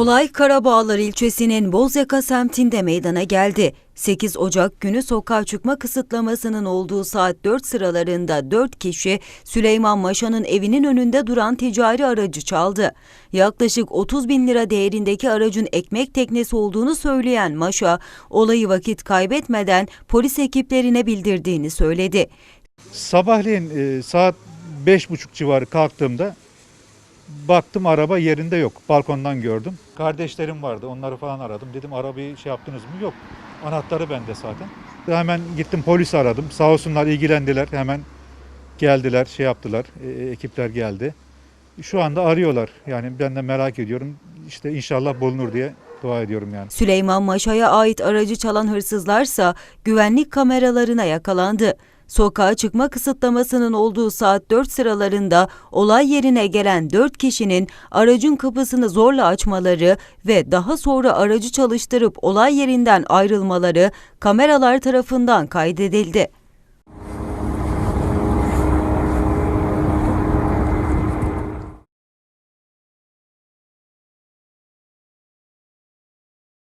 Olay Karabağlar ilçesinin Bozyaka semtinde meydana geldi. 8 Ocak günü sokağa çıkma kısıtlamasının olduğu saat 4 sıralarında 4 kişi Süleyman Maşa'nın evinin önünde duran ticari aracı çaldı. Yaklaşık 30 bin lira değerindeki aracın ekmek teknesi olduğunu söyleyen Maşa, olayı vakit kaybetmeden polis ekiplerine bildirdiğini söyledi. Sabahleyin e, saat beş buçuk civarı kalktığımda baktım araba yerinde yok. Balkondan gördüm. Kardeşlerim vardı onları falan aradım. Dedim arabayı şey yaptınız mı? Yok. Anahtarı bende zaten. Hemen gittim polis aradım. Sağ olsunlar ilgilendiler. Hemen geldiler şey yaptılar. E, ekipler geldi. Şu anda arıyorlar. Yani ben de merak ediyorum. İşte inşallah bulunur diye dua ediyorum yani. Süleyman Maşa'ya ait aracı çalan hırsızlarsa güvenlik kameralarına yakalandı. Sokağa çıkma kısıtlamasının olduğu saat 4 sıralarında olay yerine gelen 4 kişinin aracın kapısını zorla açmaları ve daha sonra aracı çalıştırıp olay yerinden ayrılmaları kameralar tarafından kaydedildi.